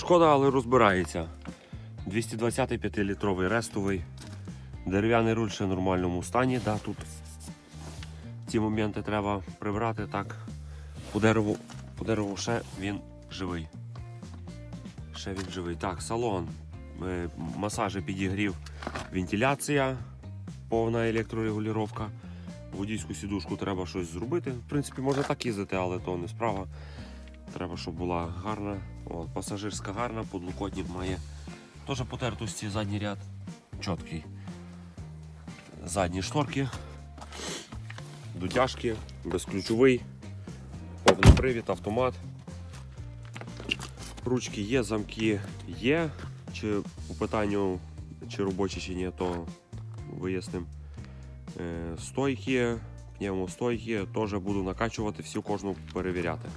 Шкода, але розбирається. 220 5-літровий рестовий. Дерев'яний руль ще в нормальному стані. Да, тут ці моменти треба прибрати так. По дереву, по дереву ще він живий. Ще він живий. Так, салон. Е, Масажі підігрів, вентиляція, повна електрорегулювання. Водійську сідушку треба щось зробити. В принципі, можна так їздити, але то не справа. Треба, щоб була гарна. От, пасажирська гарна, подлокотник має. Теж потертості задній ряд. Чіткий. Задні шторки. Дотяжки, безключовий, повний привід, автомат. Ручки є, замки є. Чи по питанню, чи робочі, чи ні, то виясним. Е, Стойки, пневмостойки, теж буду накачувати, всю кожну перевіряти.